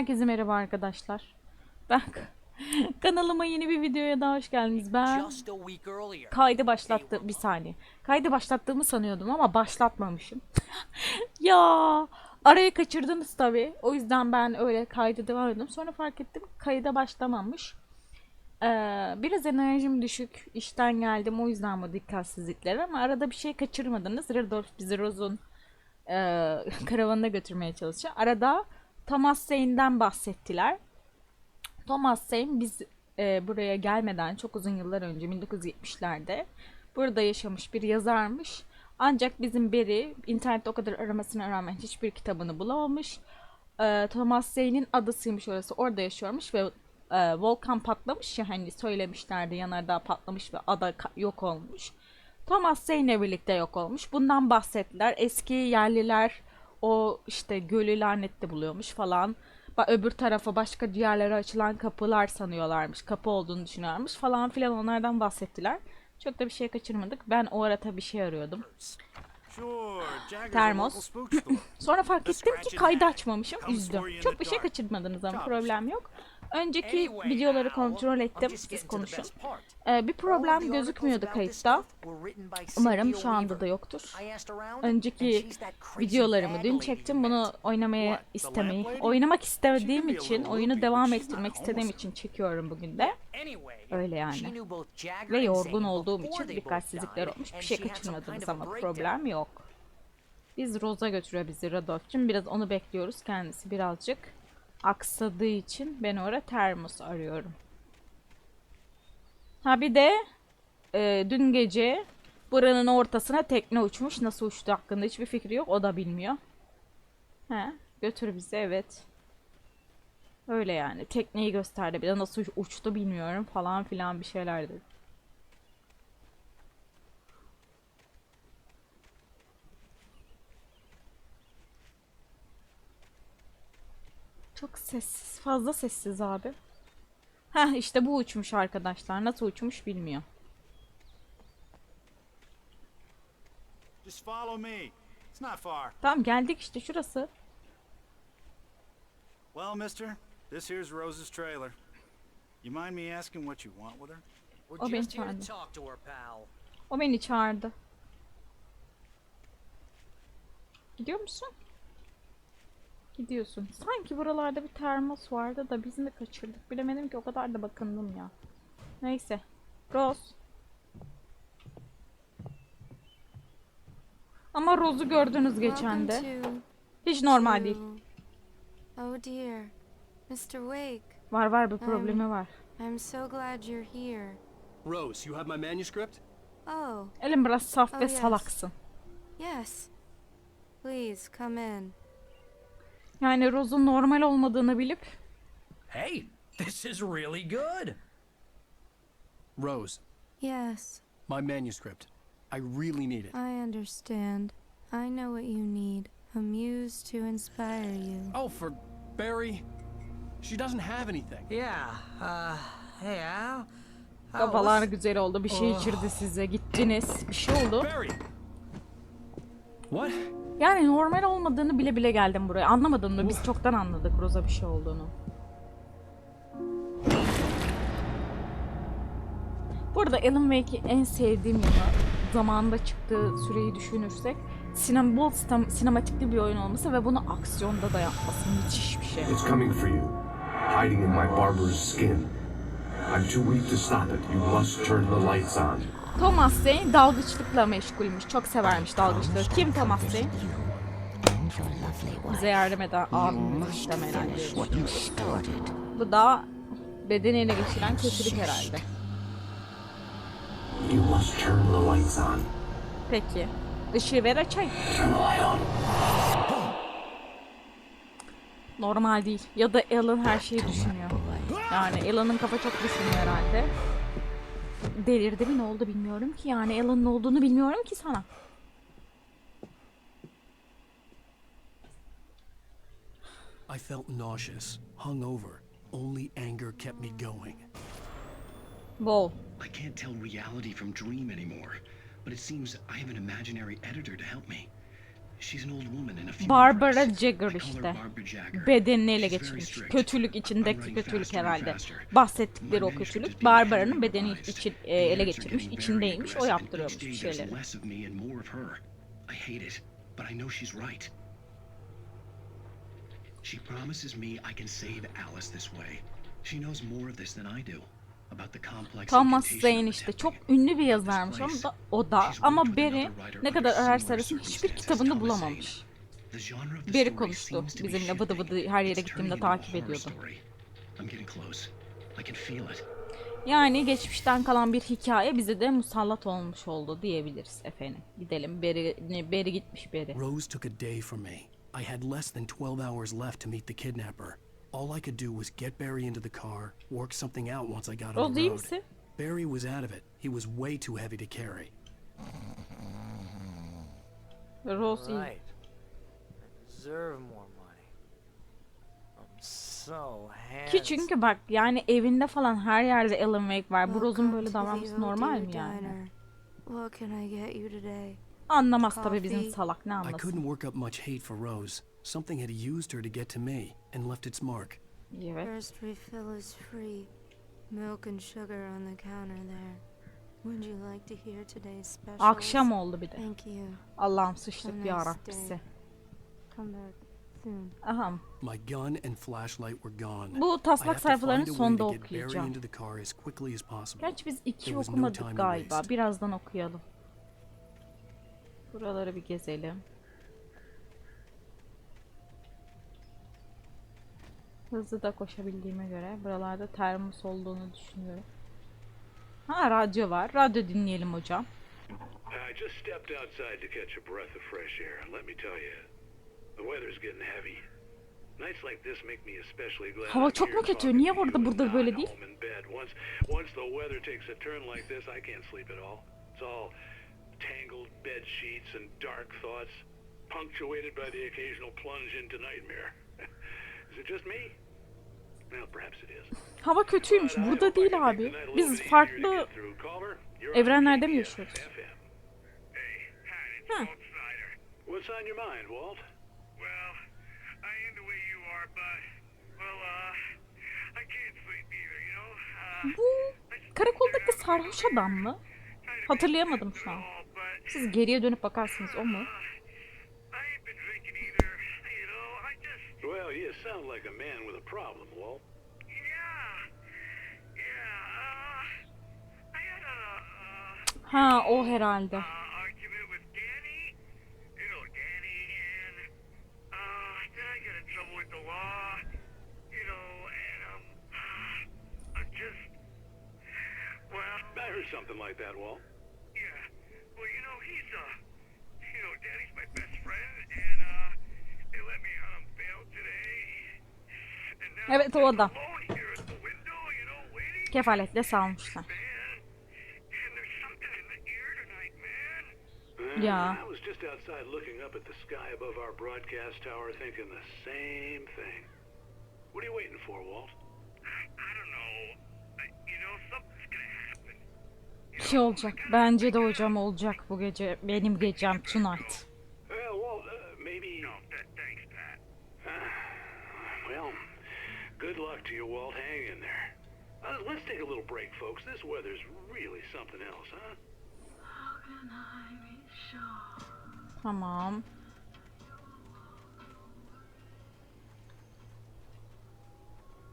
Herkese merhaba arkadaşlar. Ben kanalıma yeni bir videoya daha hoş geldiniz. Ben kaydı başlattı bir saniye. Kaydı başlattığımı sanıyordum ama başlatmamışım. ya arayı kaçırdınız tabii. O yüzden ben öyle kaydı devam ettim. Sonra fark ettim kayıda başlamamış. Ee, biraz enerjim düşük. İşten geldim. O yüzden bu dikkatsizlikler ama arada bir şey kaçırmadınız. Redolf bizi Rose'un e, karavanına götürmeye çalışıyor. Arada Thomas Zaine'den bahsettiler. Thomas Zane biz e, buraya gelmeden çok uzun yıllar önce 1970'lerde burada yaşamış bir yazarmış. Ancak bizim Barry internette o kadar aramasına rağmen hiçbir kitabını bulamamış. E, Thomas Zaine'in adasıymış orası. Orada yaşıyormuş ve e, volkan patlamış ya hani söylemişlerdi yanardağ patlamış ve ada yok olmuş. Thomas Zaine'le birlikte yok olmuş. Bundan bahsettiler. Eski yerliler o işte gölü lanetli buluyormuş falan. Ba- Öbür tarafa başka yerlere açılan kapılar sanıyorlarmış. Kapı olduğunu düşünüyorlarmış falan filan onlardan bahsettiler. Çok da bir şey kaçırmadık. Ben o ara tabii bir şey arıyordum. Termos. Sonra fark ettim ki kaydı açmamışım. Üzdüm. Çok bir şey kaçırmadınız ama problem yok. Önceki videoları kontrol I'm ettim. Siz konuşun. Ee, bir problem gözükmüyordu kayıtta. Umarım şu anda da yoktur. Önceki videolarımı dün çektim. Bunu oynamaya istemeyi, oynamak a için, oyunu devam ettirmek istediğim için çekiyorum bugün de. Öyle yani. Ve yorgun olduğum için dikkatsizlikler olmuş. Bir şey kaçırmadınız ama problem yok. Biz Rose'a götürüyor bizi Radolf'cum. Biraz onu bekliyoruz. Kendisi birazcık aksadığı için ben orada termos arıyorum. Ha bir de e, dün gece buranın ortasına tekne uçmuş. Nasıl uçtu hakkında hiçbir fikri yok. O da bilmiyor. He, götür bizi evet. Öyle yani. Tekneyi gösterdi. Bir de nasıl uçtu bilmiyorum falan filan bir şeyler dedi. Çok sessiz. Fazla sessiz abi. Heh işte bu uçmuş arkadaşlar. Nasıl uçmuş bilmiyor. Just follow me. It's not far. Tamam geldik işte şurası. Well, mister, this here's Rose's trailer. You mind me asking what you want with her? O beni çağırdı. talk to her, pal. O beni çağırdı. Gidiyor musun? Gidiyorsun. Sanki buralarda bir termos vardı da biz mi kaçırdık? Bilemedim ki o kadar da bakındım ya. Neyse. Rose. Ama Rose'u gördünüz geçen de. Hiç normal değil. Oh dear. Mr. Wake, Var var bir problemi var. I'm so glad you're here. Rose, you have my manuscript? Oh, Elin biraz saf Oh, ve yes. salaksın. yes. Please come in. Yani Rose'un normal olmadığını bilip Hey, this is really good. Rose, Yes, my manuscript. I really need it. I understand. I know what you need. A muse to inspire you. Oh, for Barry. She doesn't have anything. Yeah, uh, hey, Al. Al, kafalar güzel oldu. Bir şey içirdi size. Gittiniz. Bir şey oldu. Barry! What? Yani normal olmadığını bile bile geldim buraya. Anlamadın mı? Biz çoktan anladık Rosa bir şey olduğunu. Burada Alan Wake'i en sevdiğim yanı zamanında çıktığı süreyi düşünürsek sinem bol sinem- sinematikli bir oyun olması ve bunu aksiyonda da yapması müthiş bir şey. It's coming for you, hiding in my barber's skin. I'm too weak to stop it. You must turn the lights on. Thomas Zane dalgıçlıkla meşgulmüş. Çok severmiş dalgıçlığı. Kim Thomas Zane? Bize yardım eden abimiz. Bu da bedeni ele geçiren kötülük herhalde. Peki. Işığı ver açayım. Normal değil. Ya da Alan her şeyi düşünüyor. Yani Alan'ın kafa çok düşünüyor herhalde. Delirdi mi ne oldu bilmiyorum ki yani Alan'ın olduğunu bilmiyorum ki sana. I felt nauseous, hungover. Only anger kept me going. Bol. I can't tell reality from dream anymore, but it seems I have an imaginary editor to help me. Barbara. Jagger işte. Bedenini ele geçirmiş. Kötülük içindeki kötülük herhalde. Bahsettikleri o kötülük Barbara'nın bedeni için e, ele geçirmiş. İçindeymiş. O yaptırıyormuş bir şeyleri. She promises me I can save Alice this way. She knows more of this than I do. About the complex Thomas Zane of the işte çok ünlü bir yazarmış ama da, o da ama Barry ne kadar ararsa arasın hiçbir kitabını bulamamış. Zane. The genre of the Barry story konuştu bizimle vıdı vıdı her yere gittiğimde takip it. Yani geçmişten kalan bir hikaye bize de musallat olmuş oldu diyebiliriz efendim. Gidelim. Beri, beri gitmiş beri. Rose took a day from me. I had less than 12 hours left to meet the kidnapper. All I could do was get Barry into the car, work something out once I got on the iyi road. misin? Barry was out of it. He was way too heavy to carry. Rose iyi. Right. I deserve more money. I'm so Ki handsome. çünkü bak yani evinde falan her yerde Alan Wake var. Bu Rose'un böyle davranması normal mi yani? Diner. What can I get you today? Anlamaz tabii bizim salak ne I anlasın. couldn't work up much hate for Rose. Something had used her to get to me and left its mark. Evet. First refill is free. Milk and sugar on the counter there. Would you like to hear today's specials? Akşam oldu bir de. Thank you. Allah'ım sıçtık ya Rabbisi. Come back soon. Aha. My gun and flashlight were gone. Bu I taslak have to sayfaların sonunda okuyacağım. into the car as quickly as possible. Gerçi biz iki okumadık galiba. Birazdan okuyalım. Buraları bir gezelim. Hızlı da koşabildiğime göre buralarda termos olduğunu düşünüyorum. Ha radyo var. Radyo dinleyelim hocam. I just stepped outside to catch a breath of fresh air, let me tell you, the weather's getting heavy. Nights like this make me especially glad. Hava çok mu kötü? Niye orada burada böyle değil? Once, once the weather takes a turn like this, I can't sleep at all. It's all tangled bed sheets and dark thoughts, punctuated by the occasional plunge into nightmare. is it just me? Well, perhaps it is. Hava kötüymüş. Burada değil abi. Biz farklı evrenlerde mi yaşıyoruz? What's on your mind, Walt? Well, I am the way you are, but, well, uh, I can't sleep either, you know? Uh, Bu karakoldaki sarhoş adam mı? Hatırlayamadım şu an. Siz geriye dönüp bakarsınız o mu? I ain't been drinking either, you know, I just... Well, you sound like a man with a problem, Walt. Yeah, yeah, uh, I had a, uh... Ha o herhalde. uh, argument with Danny. You know Danny, and uh, then I got in trouble with the law. You know, and um, I'm just well. I heard something like that, Walt. Yeah. Well, you know he's uh, you know Danny's my best friend, and uh, they let me out on bail today. And now Evet, o I'm adam. alone here at the window, you know, waiting. Kefaletle salmışlar. Man, and there's something in the air tonight, man. Yeah. I was just outside looking up at the sky above our broadcast tower thinking the same thing. What are you waiting for, Walt? I don't know. You know, something's gonna happen. Şey olacak. Bence de hocam olacak bu gece. Benim gecem tonight. Well, Walt, uh, maybe... No, thanks, Pat. well, good luck to you, Walt. Hang in there. Uh, let's take a little break, folks. This weather's really something else, huh? Tamam.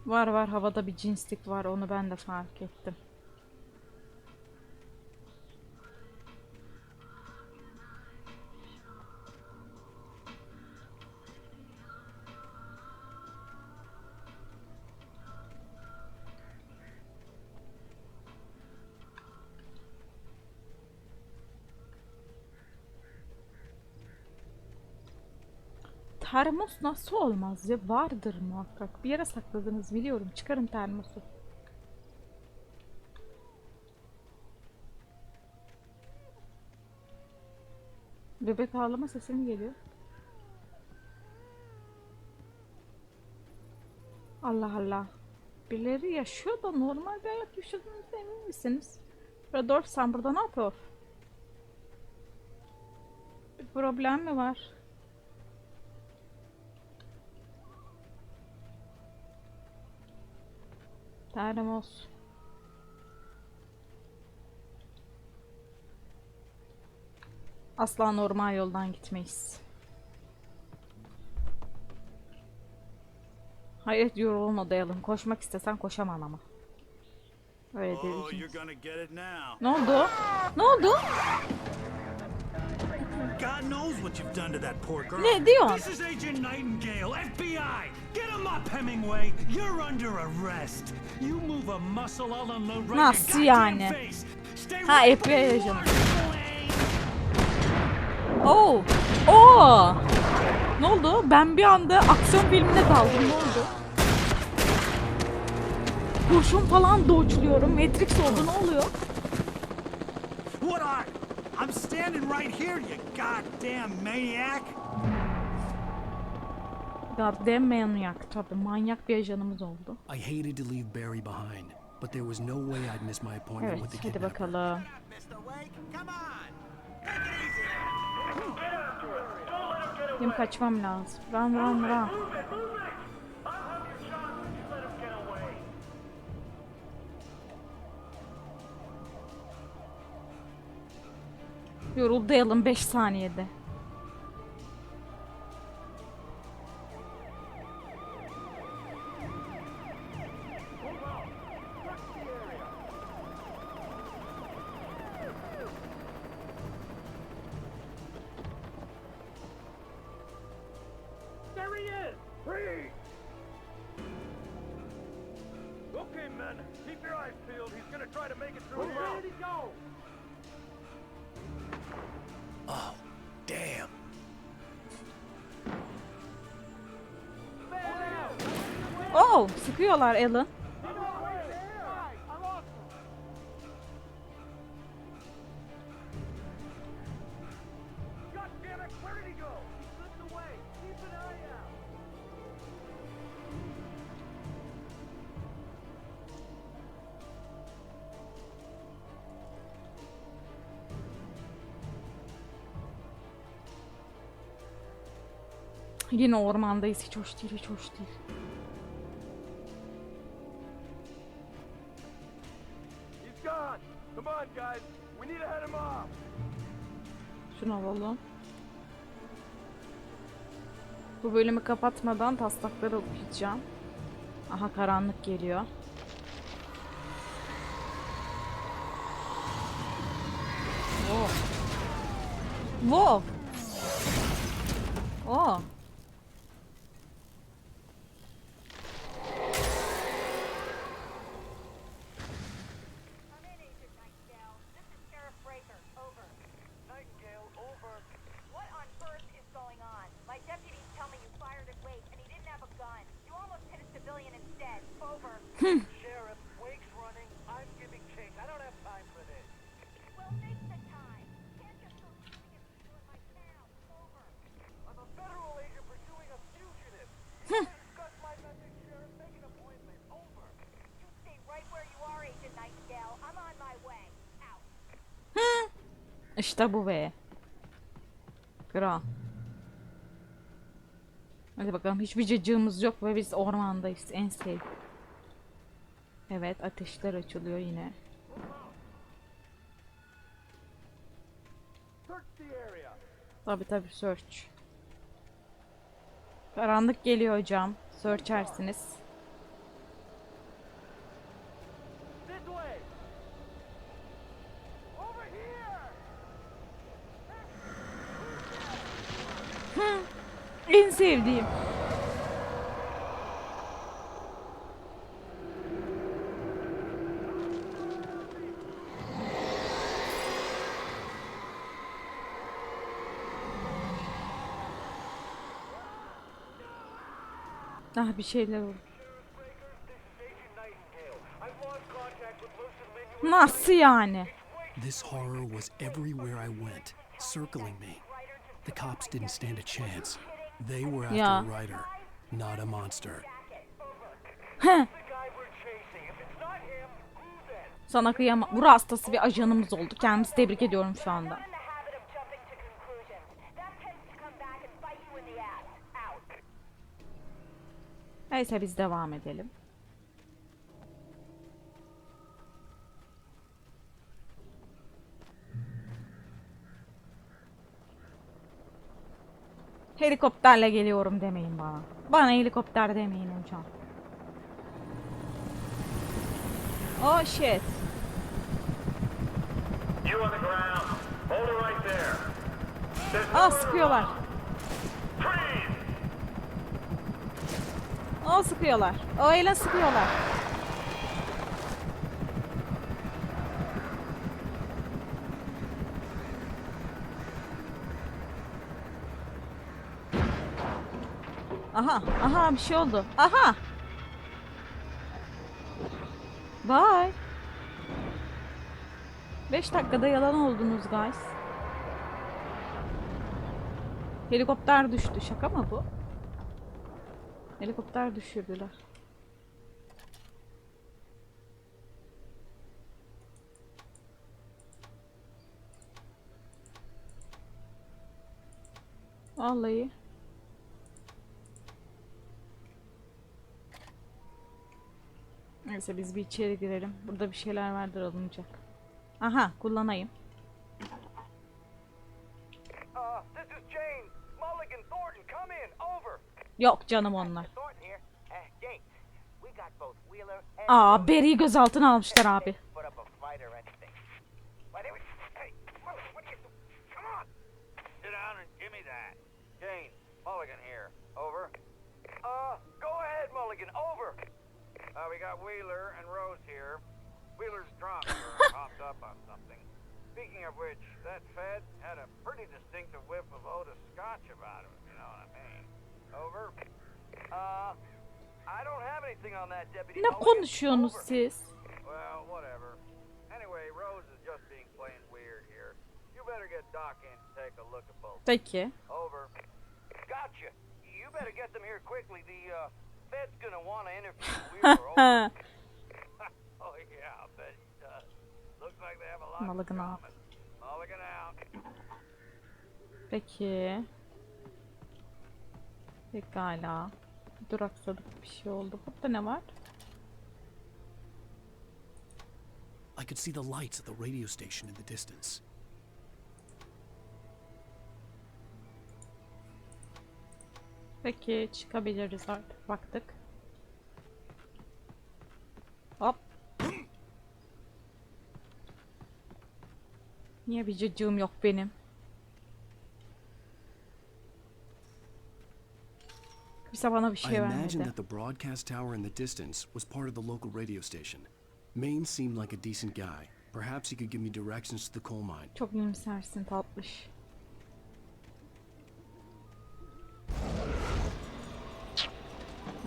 Var var havada bir cinslik var onu ben de fark ettim. Termos nasıl olmaz ya? Vardır muhakkak. Bir yere sakladınız biliyorum. Çıkarın termosu. Bebek ağlama sesi mi geliyor? Allah Allah. Birileri yaşıyor da normal bir hayat yaşadığınızda emin misiniz? Rodolf sen burada ne yapıyor? Bir problem mi var? Tanrım olsun. Asla normal yoldan gitmeyiz. Hayır yorulma dayalım. Koşmak istesen koşaman ama. Öyle Oh. Ne oldu? Ne oldu? God knows what you've done to that poor girl. Ne diyorsun? This is Agent Nightingale, FBI. Get him up, Hemingway. You're under arrest. You move a muscle, I'll unload right Nasıl yani? Ha, FBI ajanı. Oo! Oo! Ne oldu? Ben bir anda aksiyon filmine daldım. Ne oldu? Kurşun falan dodge'luyorum. Matrix oldu. Ne oluyor? I'm standing right here, you goddamn maniac. Goddamn manyak. Tabii manyak bir ajanımız oldu. I hated to leave Barry behind, but there was no way I'd miss my appointment Evet, with the hadi kidnapper. bakalım. Benim kaçmam lazım. Run run run. Yoruldu Alan 5 saniyede. Eye out. Yine ormandayız. Hiç hoş değil, hiç hoş değil. Şunu alalım. Bu bölümü kapatmadan taslakları okuyacağım. Aha karanlık geliyor. Wow. Wow. Oh. Come in, Agent Nightingale. This is Sheriff Breaker. Over. Nightingale, over. What on earth is going on? My deputies tell me you fired at Wake, and he didn't have a gun. You almost hit a civilian instead. Over. Sheriff, Wake's running. I'm giving chase. I don't have time for this. well, make the time. Can't just go shooting at people in my town. Over. I'm a federal agent pursuing a fugitive. Discuss my message, Sheriff. Make an appointment. Over. You stay right where you are, Agent Nightingale. I'm on my way. Out. İşte bu be. Kral. Hadi bakalım hiçbir cacığımız yok ve biz ormandayız. En sev. Evet ateşler açılıyor yine. Tabi tabi search. Karanlık geliyor hocam. Searchersiniz. En sevdiğim. Ah bir şeyler oldu. Nasıl yani? This horror was everywhere I went, circling me. The cops didn't stand a chance. They were after Yeah. a writer, not a monster. Sana kıyamam. Bu hastası bir ajanımız oldu. Kendimizi tebrik ediyorum şu anda. You're in the habit of jumping to conclusions. That tends to come back and bite you in the ass. Out. Neyse biz devam edelim. Helikopterle geliyorum demeyin bana. Bana helikopter demeyin hocam. Oh shit. You on the ground. Hold it right there. Aa sıkıyorlar. Freeze! Aa sıkıyorlar. Aha, aha bir şey oldu. Aha. Bye. 5 dakikada yalan oldunuz guys. Helikopter düştü. Şaka mı bu? Helikopter düşürdüler. Vallahi. Neyse biz bir içeri girelim. Burada bir şeyler vardır alınacak. Aha kullanayım. Yok canım onlar. Aa Barry'i gözaltına almışlar abi. Uh, Mulligan. Over. Uh, we got Wheeler and Rose here. Wheeler's drunk or hopped up on something. Speaking of which, that Fed had a pretty distinctive whiff of Otis Scotch about him, you know what I mean. Over. Uh, I don't have anything on that, Deputy Ne konuşuyorsunuz siz? Well, whatever. Anyway, Rose is just being plain weird here. You better get Doc in to take a look at both. Peki. Over. Gotcha. You better get them here quickly. The uh, Fed's gonna want to interview Wheeler. Over. oh yeah, I'll bet he does. Looks like they have a lot in Mulligan out. common. Mulligan out. Peki. Pekala. Duraksadık bir şey oldu. Burada ne var? I could see the lights at the radio station in the distance. Peki çıkabiliriz artık. Baktık. Hop. Niye bir cıcığım yok benim? Kimse bana bir I şey imagined vermedi. that the broadcast tower in the distance was part of the local radio station. Maine seemed like a decent guy. Perhaps he could give me directions to the coal mine. Çok iyimsersin tatlış.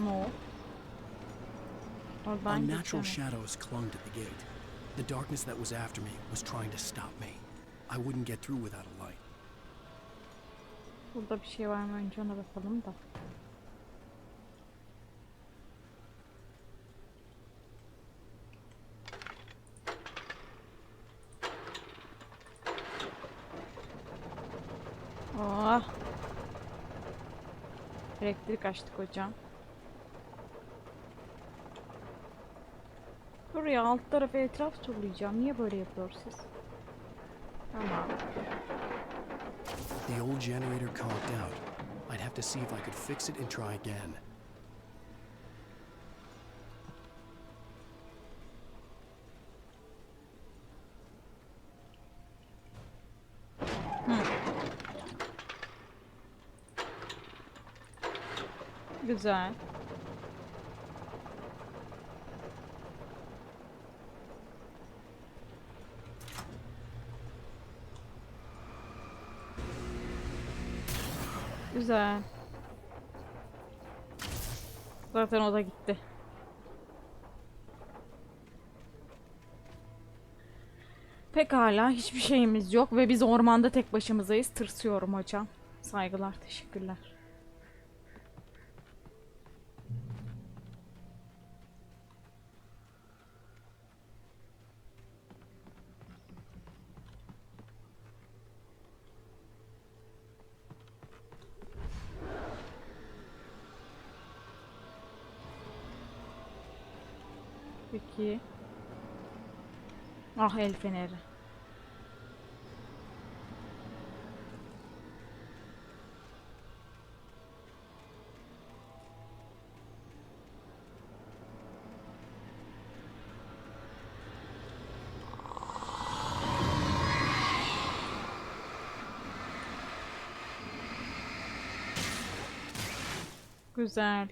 No. Oradan Unnatural geçemem. shadows clung to the gate. The darkness that was after me was trying to stop me. I wouldn't get through without a light. Burada bir şey var mı önce ona bakalım da. Oh. Elektrik açtık hocam. Buraya alt tarafı etraf turlayacağım. Niye böyle yapıyorsunuz? Tamam. The old generator conked out. I'd have to see if I could fix it and try again. Güzel. Güzel. Zaten o da gitti. Pekala hiçbir şeyimiz yok ve biz ormanda tek başımızayız. Tırsıyorum hocam. Saygılar, teşekkürler. ki. Ah el feneri. Güzel.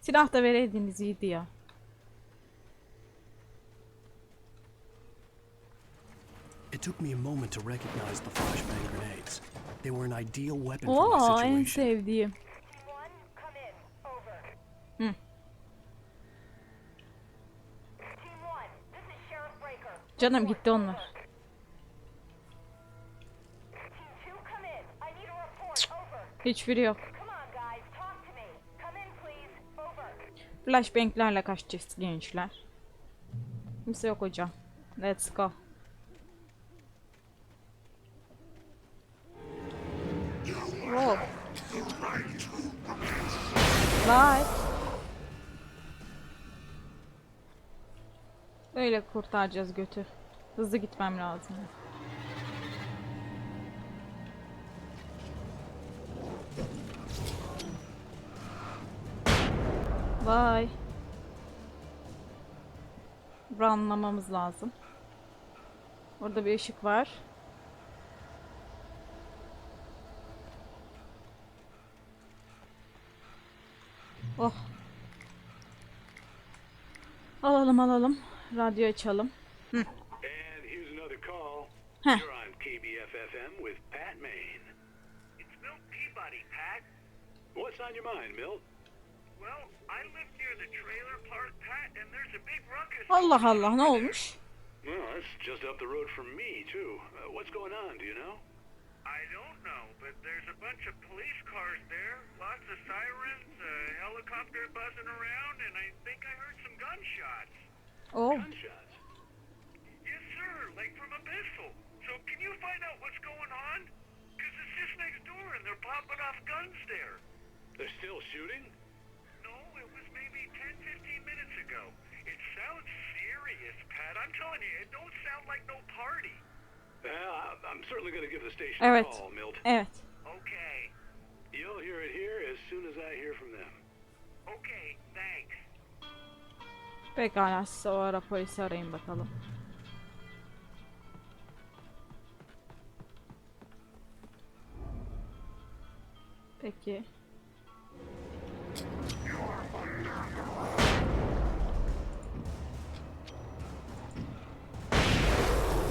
Silah da vereydiniz iyiydi ya. Took me a moment to recognize the flashbang grenades. They were an ideal weapon for my Oo en situation. sevdiğim. Hı. Canım gitti onlar. Hiçbiri yok. Flashbanglerle kaçacağız gençler. Kimse yok hocam. Let's go. Wow. Vay. Böyle kurtaracağız götü. Hızlı gitmem lazım. Vay. Runlamamız lazım. Orada bir ışık var. Oh. Alalım alalım. Radyo açalım. And here's another call. Huh. You're on KBFFM with Pat Maine. It's Milt Peabody, Pat. What's on your mind, Milt? Well, I live near the trailer park, Pat, and there's a big ruckus. Allah Allah ne olmuş? Well, that's just up the road from me, too. Uh, what's going on, do you know? I don't know, but there's a bunch of police cars there, lots of sirens, a helicopter buzzing around, and I think I heard some gunshots. Oh. Gunshots. Yes, sir, like from a pistol. So can you find out what's going on? Because it's just next door and they're popping off guns there. They're still shooting? No, it was maybe 10, 15 minutes ago. It sounds serious, Pat. I'm telling you, it don't sound like no party. Evet. Evet. Okay. You'll hear it here as soon as I hear from them. Okay, thanks. Pekala siz o ara polisi arayın bakalım. Peki.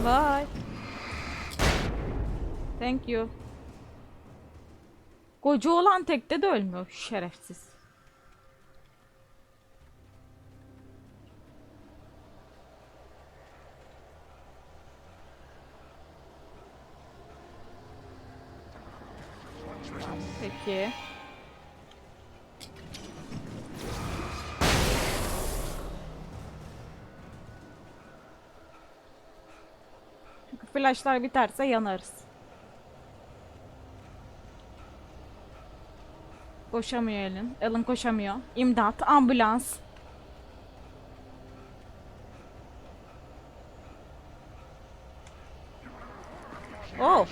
Bye. Thank you. Koca olan tekte de ölmüyor şerefsiz. Peki. Çünkü flashlar biterse yanarız. Koşamıyor Ellen. Ellen koşamıyor. İmdat, ambulans. Oh.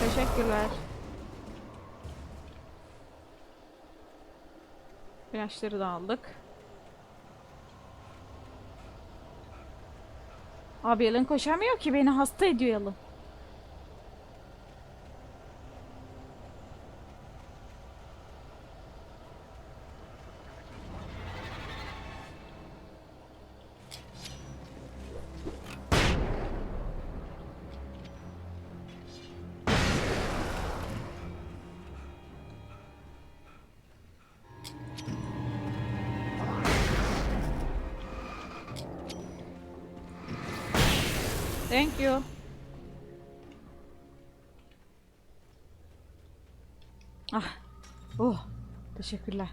Teşekkürler. Flashları da aldık. Abi Yalın koşamıyor ki beni hasta ediyor Yalın. You. Ah. Oh. Teşekkürler.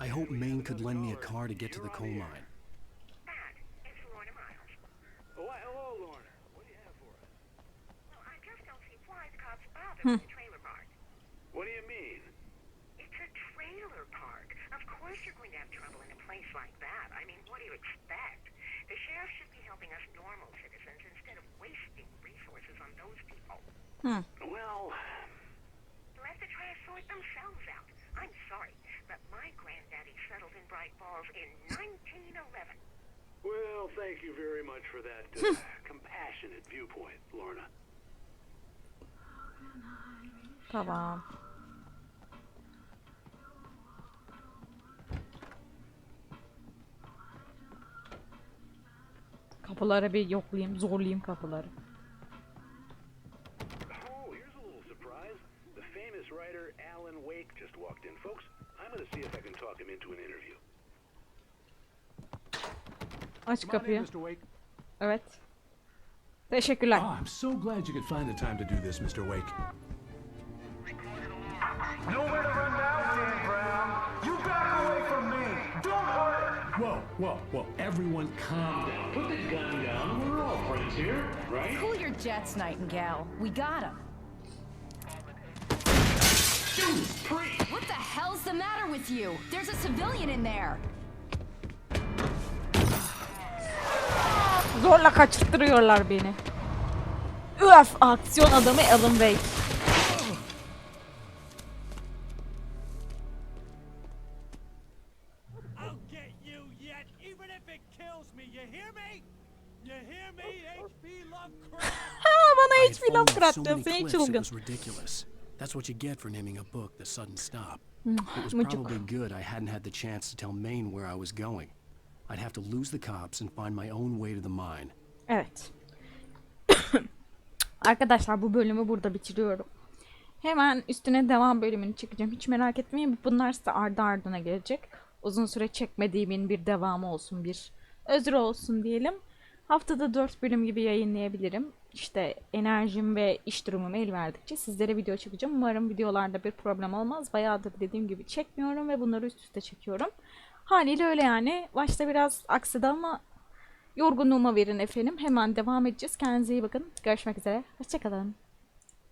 I hope Maine could lend me a car to get to the coal mine. Pat, it's Lorna Miles. Oh, why, hello, Lorna. What do you have for us? Well, I just don't see why the cops bother Hmm. with the trailer park. What do you mean? It's a trailer park. Of course you're going to have trouble in a place like that. I mean, what do you expect? The sheriff Hmm. Well, have to try to sort themselves out. I'm sorry, but my granddaddy settled in Bright Falls in 1911. well, thank you very much for that uh, compassionate viewpoint, Lorna. Tamam. Kapıları bir yoklayayım, zorlayayım kapıları. Alan Wake just walked in, folks. I'm gonna see if I can talk him into an interview. Aç kapıyı. Mr. Wake. Evet. Teşekkürler. Oh, I'm so glad you could find the time to do this, Mr. Wake. Nowhere to run now, Dan Brown. You back away from me. Don't hurt. Whoa, whoa, whoa. Everyone calm down. Put the gun down. We're all friends here, right? Cool your jets, Nightingale. We got him. What the hell's the matter with you? There's a civilian in there. Zorla kaçırttırıyorlar beni. Üf, aksiyon adamı Alan Wake. I'll get you yet, even if it kills me. You hear me? You hear me, H.P. Lovecraft? Bana diyorsun, many hiç çılgın. That's what you get for naming a book The Sudden Stop. Hmm, It was probably good I hadn't had the chance to tell Maine where I was going. I'd have to lose the cops and find my own way to the mine. Evet. Arkadaşlar bu bölümü burada bitiriyorum. Hemen üstüne devam bölümünü çekeceğim. Hiç merak etmeyin. Bunlar size ardı ardına gelecek. Uzun süre çekmediğimin bir devamı olsun, bir özrü olsun diyelim. Haftada 4 bölüm gibi yayınlayabilirim. İşte enerjim ve iş durumum el verdikçe sizlere video çekeceğim. Umarım videolarda bir problem olmaz. Bayağıdır dediğim gibi çekmiyorum ve bunları üst üste çekiyorum. Haliyle öyle yani. Başta biraz aksidi ama yorgunluğuma verin efendim. Hemen devam edeceğiz. Kendinize iyi bakın. Görüşmek üzere. Hoşçakalın.